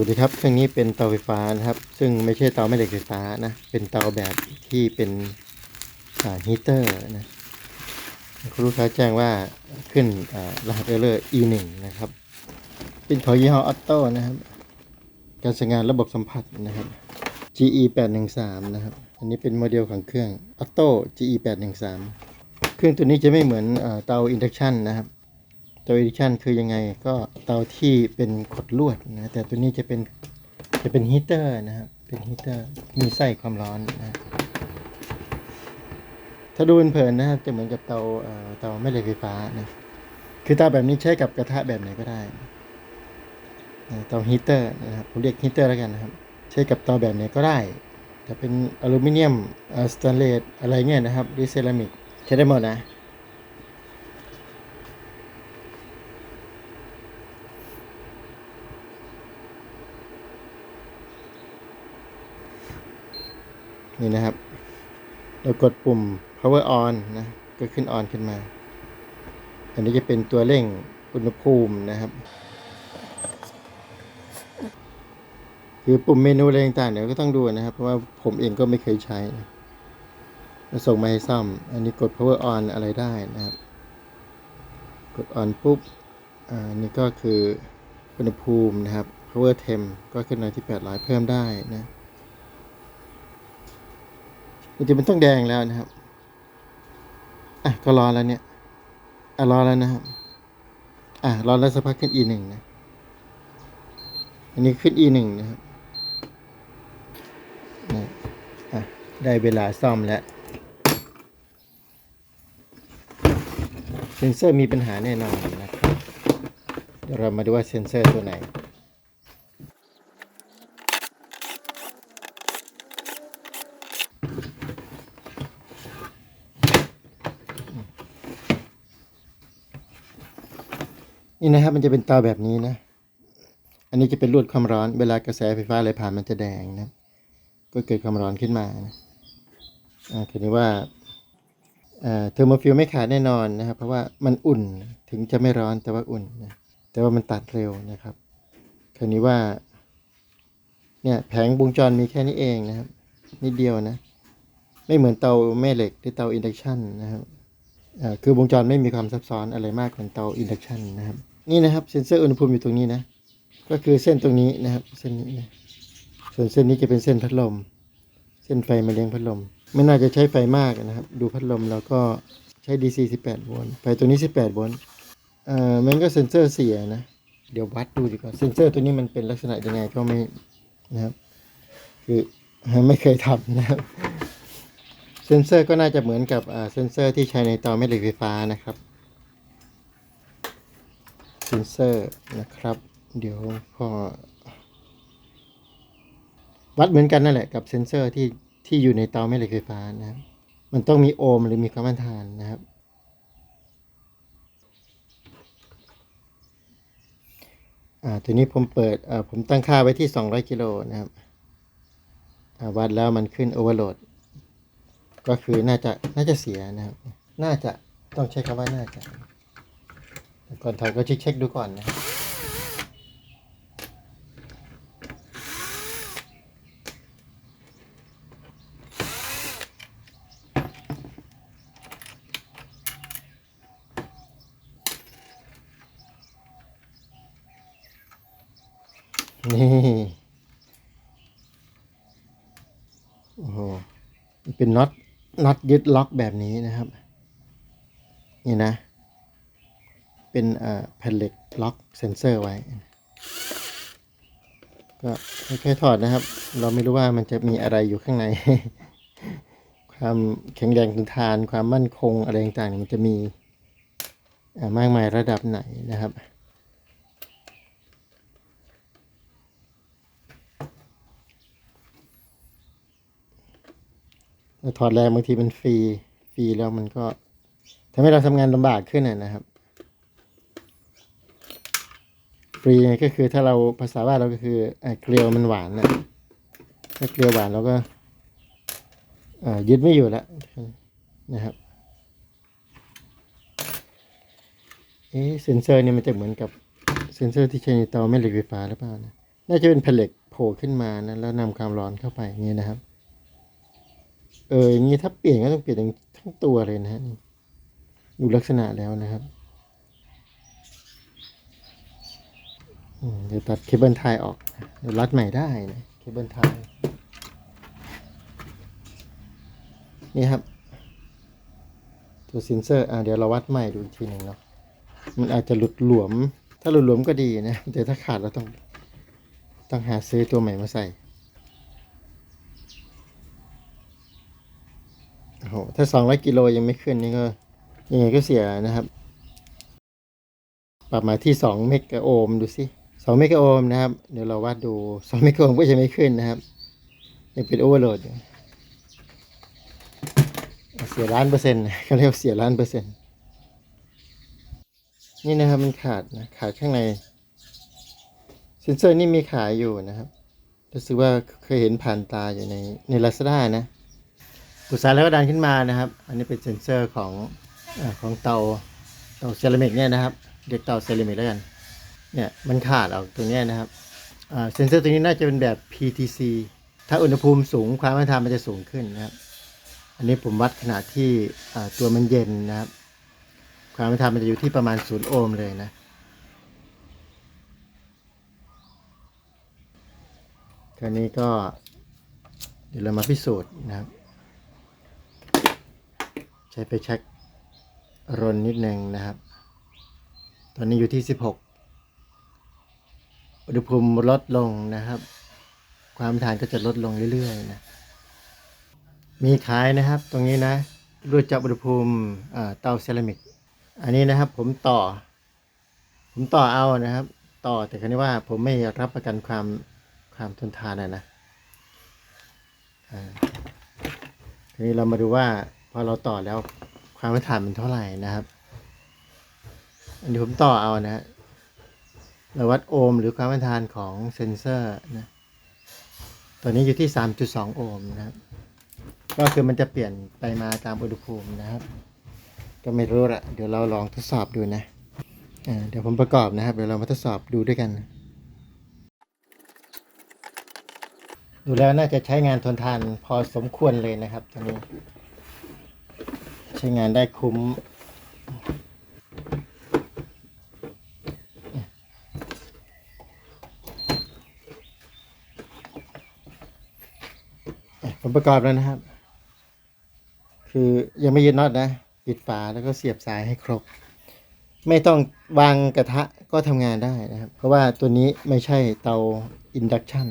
วัสดีครับเครื่องนี้เป็นเตาไฟฟ้านะครับ ซึ่งไม่ใช่เตาแม่เหล็กไฟฟ้านะ เป็นเตาแบบที่เป็นฮีเตอร์นะคุณลูกค้าแจ้งว่าขึ้นรหัสเออร์เลอร์ E1 นะครับ เป็นของยี่ห้อออโต้นะครับ การใช้งานระบบสัมผัสนะครับ GE 813นะครับ อันนี้เป็นโมเดลของเครื่องออโต้ GE 813เครื่องตัวนี้จะไม่เหมือนเตาอินดักชันนะครับ ตาอิดักชันคือยังไงก็เตาที่เป็นขดลวดนะแต่ตัวนี้จะเป็นจะเป็นฮีเตอร์นะครับเป็นฮีเตอร์มีไส้ความร้อนนะถ้าดูเป็นเพลินนะครับจะเหมือนกับเตาเอ่อเตาแม่เหล็กไฟฟ้านะคือเตาแบบนี้ใช้กับกระทะแบบไหนก็ได้นะเตาฮีเตอร์นะครับผมเรียกฮีเตอร์แล้วกันนะครับ ใช้กับเตาแบบไหนก็ได้จะเป็นอลูมิเนียมสแตนเลสอะไรเงี้ยนะครับหรือเซรามิกใช้ได้หมดนะ นี่นะครับ เรากดปุ่ม power on นะ ก็ขึ้น on ขึ้นมา อันนี้จะเป็นตัวเร่งอุณหภูมินะครับ คือปุ่มเมนูอะไรต่างๆเดี๋ยวก็ต้องดูนะครับ เพราะว่าผมเองก็ไม่เคยใช้แล้วส่งมาให้ซ่อม อันนี้กด power on อะไรได้นะครับ กด on ปุ๊บ อ่า นี่ก็คืออุณหภูมินะครับ power temp ก็ขึ้นมาที่ 800 เพิ่มได้นะ มันจะเป็นต้องแดงแล้วนะครับ อะก็รอแล้วเนี่ย อะรอแล้วนะครับ อะรอแล้วสักพักขึ้น e หนึ่งนะ อันนี้ขึ้น e หนึ่งนะครับนะอะได้เวลาซ่อมแล้ว เซนเซอร์มีปัญหาแน่นอนนะครับ เดี๋ยวเรามาดูว่าเซนเซอร์ตัวไหน นี่นะครับ มันจะเป็นเตาแบบนี้นะ อันนี้จะเป็นลวดความร้อน เวลากระแสไฟฟ้าไหลผ่านมันจะแดงนะ ก็เกิดความร้อนขึ้นมานะอ่าคือนี้ว่าเอ่อเทอร์โมฟิลไม่ขาดแน่นอนนะครับ เพราะว่ามันอุ่นถึงจะไม่ร้อนแต่ว่าอุ่นนะแต่ว่ามันตัดเร็วนะครับคือนี้ว่าเนี่ยแผงวงจรมีแค่นี้เองนะครับนิดเดียวนะ ไม่เหมือนเตาแม่เหล็กหรือเตาอินดักชันนะครับ คือวงจรไม่มีความซับซ้อนอะไรมากเหมือนเตาอินดักชันนะครับ นี่นะครับเซ็นเซอร์อุณหภูมิอยู่ตรงนี้นะ ก็คือเส้นตรงนี้นะครับ เส้นนี้นะส่วนเส้นนี้จะเป็นเส้นพัดลม เส้นไฟมาเลี้ยงพัดลม ไม่น่าจะใช้ไฟมากนะครับ ดูพัดลมแล้วก็ใช้ DC 18โวลต์ไฟตัวนี้ 18โวลต์เอ่อมันก็เซ็นเซอร์เสียนะ เดี๋ยววัดดูดีกว่าเซ็นเซอร์ตัวนี้มันเป็นลักษณะยังไงก็ไม่นะครับ คือไม่เคยทำนะครับ เซนเซอร์ก็น่าจะเหมือนกับเซนเซอร์ที่ใช้ในเตาแม่เหล็กไฟฟ้านะครับ เซนเซอร์นะครับ เดี๋ยวพอ วัดเหมือนกันนั่นแหละกับเซนเซอร์ที่ที่อยู่ในเตาแม่เหล็กไฟฟ้านะครับมันต้องมีโอห์มหรือมีความต้านทานนะครับ อ่าทีนี้ผมเปิดอ่าผมตั้งค่าไว้ที่ 200 กิโลนะครับอ่าวัดแล้วมันขึ้นโอเวอร์โหลด ก็คือน่าจะน่าจะเสียนะครับ น่าจะต้องใช้คำว่าน่าจะ ก่อนถอยก็เช็คเช็คดูก่อนนะนี่โอ้โหเป็นน็อต น็อตยึดล็อกแบบนี้นะครับ นี่นะ เป็นแผ่นเหล็กล็อกเซนเซอร์ไว้ ก็ค่อยๆถอดนะครับ เราไม่รู้ว่ามันจะมีอะไรอยู่ข้างใน ความแข็งแรงทนทาน ความมั่นคงอะไรต่างๆ มันจะมีมากมายระดับไหนนะครับ เรา ถอดแรงบางทีมันฟรีฟรีแล้วมันก็ทำให้เราทำงานลำบากขึ้นนะครับ ฟรีก็คือถ้าเราภาษาว่าเราก็คือเอ่อเกลียวมันหวานนะถ้าเกลียวหวานเราก็ยึดไม่อยู่แล้วนะครับเอ๊ะเซนเซอร์เนี่ยมันจะเหมือนกับเซนเซอร์ที่ใช้ในเตาแม่เหล็กไฟฟ้าหรือเปล่านะน่าจะเป็นแผ่นเหล็กโผล่ขึ้นมานะแล้วนำความร้อนเข้าไปอย่างนี้นะครับ เอออย่างนี้ถ้าเปลี่ยนก็ต้องเปลี่ยนทั้งตัวเลยนะฮะดูลักษณะแล้วนะครับเดี๋ยวตัดเคเบิลไทยออกเดี๋ยวรัดใหม่ได้นะเคเบิลไทยนี่ครับ ตัวเซนเซอร์อะเดี๋ยวเราวัดใหม่ดูอีกทีหนึ่งเนาะมันอาจจะหลุดหลวม ถ้าหลุดหลวมก็ดีนะแต่ถ้าขาดเราต้องต้องหาซื้อตัวใหม่มาใส่ โอ้โหถ้าสองร้อยกิโลยังไม่ขึ้นนี่ก็ยังไงก็เสียนะครับ ปรับมาที่สองเมกะโอห์มดูสิสองเมกะโอห์มนะครับ เดี๋ยวเราวัดดูสองเมกะโอห์มก็จะไม่ขึ้นนะครับยังเป็นโอเวอร์โหลดอยู่เสียล้านเปอร์เซ็นต์เขาเรียกว่าเสียล้านเปอร์เซ็นต์นี่นะครับมันขาดนะขาดข้างในเซนเซอร์นี่มีขายอยู่นะครับรู้สึกว่าเคยเห็นผ่านตาอยู่ในในลาซาด้านะ อุตสาห์แล้วก็ดันขึ้นมานะครับ อันนี้เป็นเซนเซอร์ของอของเตาเตาเซรามิกเนี่ยนะครับเรียกเตาเซรามิกแล้วกัน เนี่ยมันขาดออกตรงนี้นะครับเซนเซอร์ตัวนี้น่าจะเป็นแบบ PTC ถ้าอุณหภูมิสูงความต้านทานมันจะสูงขึ้นนะครับ อันนี้ผมวัดขนาดที่ตัวมันเย็นนะครับ ความต้านทานมันจะอยู่ที่ประมาณ0โอห์มเลยนะคราวนี้ก็เดี๋ยวเรามาพิสูจน์นะครับ ช้ไปเช็ครนนิดหนึ่งนะครับ ตอนนี้อยู่ที่ 16 อุณหภูมิลดลงนะครับ ความทานก็จะลดลงเรื่อยๆนะ มีขายนะครับตรงนี้นะรวดจับอุณหภูมิอ่าเตาเซรามิก อันนี้นะครับผมต่อ ผมต่อเอานะครับ ต่อแต่คราวนี้ว่าผมไม่รับประกันความความทนทานนะนะอ่าทีนี้เรามาดูว่า อเราต่อแล้วความทนทานมันเท่าไหร่นะครับ อันนี้ผมต่อเอานะฮะเราวัดโอห์มหรือความทนทานของเซนเซอร์นะตัวนี้อยู่ที่ 3.2 โอห์มนะครับ ก็คือมันจะเปลี่ยนไปมาตามอุณหภูมินะครับ ก็ไม่รู้ละเดี๋ยวเราลองทดสอบดูนะเดี๋ยวผมประกอบนะครับ เดี๋ยวเรามาทดสอบดูด้วยกัน ดูแล้วน่าจะใช้งานทนทานพอสมควรเลยนะครับตัวนี้ ใช้งานได้คุ้ม ผมประกอบแล้วนะครับ คือยังไม่ยึดน็อตนะ ปิดฝาแล้วก็เสียบสายให้ครบ ไม่ต้องวางกระทะก็ทำงานได้นะครับ เพราะว่าตัวนี้ไม่ใช่เตาอินดักชัน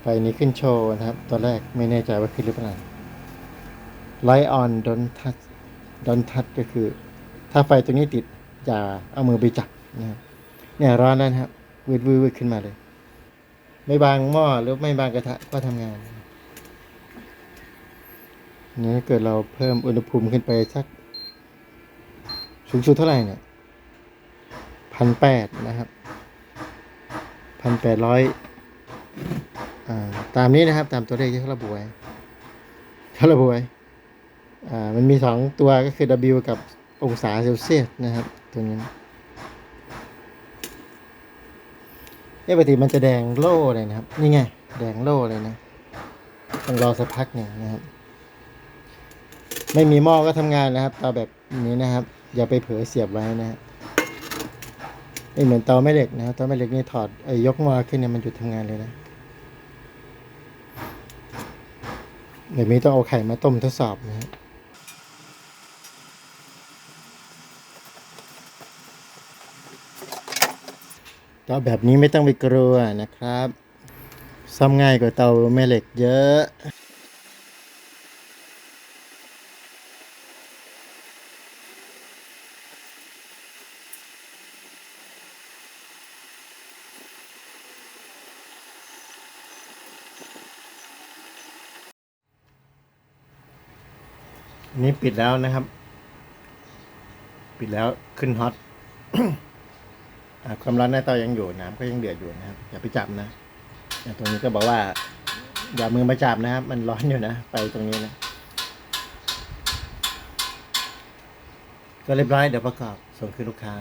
ไฟนี้ขึ้นโชว์นะครับ ตอนแรกไม่แน่ใจว่าขึ้นหรือเปล่า Light on don't touch don't touch ก็คือ ถ้าไฟตรงนี้ติดอย่าเอามือไปจับนะครับเนี่ยร้อนแล้วนะครับวืดวืดขึ้นมาเลย ไม่บางหม้อหรือไม่บางกระทะก็ทำงานนี่ถ้าเกิดเราเพิ่มอุณหภูมิขึ้นไปสัก สูงสุดเท่าไหร่เนี่ยพันแปดนะครับพันแปดร้อย ตามนี้นะครับตามตัวเลขที่เขาระบุไว้เขาระบุไว้มันมีสองตัวก็คือ W กับองศาเซลเซียสนะครับตัวนี้เอ๊ะปกติมันจะแดงโล่เลยนะครับ นี่ไง แดงโล่เลยนะต้องรอสักพักหนึ่งนะครับ ไม่มีหม้อก็ทำงานนะครับเตาแบบนี้นะครับ อย่าไปเผลอเสียบไว้นะฮะไม่เหมือนเตาแม่เหล็กนะครับเตาแม่เหล็กนี่ถอดไอ้ยกหม้อขึ้นเนี่ยมันหยุดทำงานเลยนะ เดี๋ยวนี้ต้องเอาไข่มาต้มทดสอบนะฮะเตาแบบนี้ไม่ต้องไปกลัวนะครับ ซ่อมง่ายกว่าเตาแม่เหล็กเยอะ นี้ปิดแล้วนะครับ ปิดแล้วขึ้นฮอตความร้อนในเตายังอยู่น้ำก็ยังเดือดอยู่นะครับ อย่าไปจับนะตรงนี้ก็บอกว่า อย่ามือมาจับนะครับ มันร้อนอยู่นะไปตรงนี้นะก็เรียบร้อยเดี๋ยวประกอบส่งคืนลูกค้า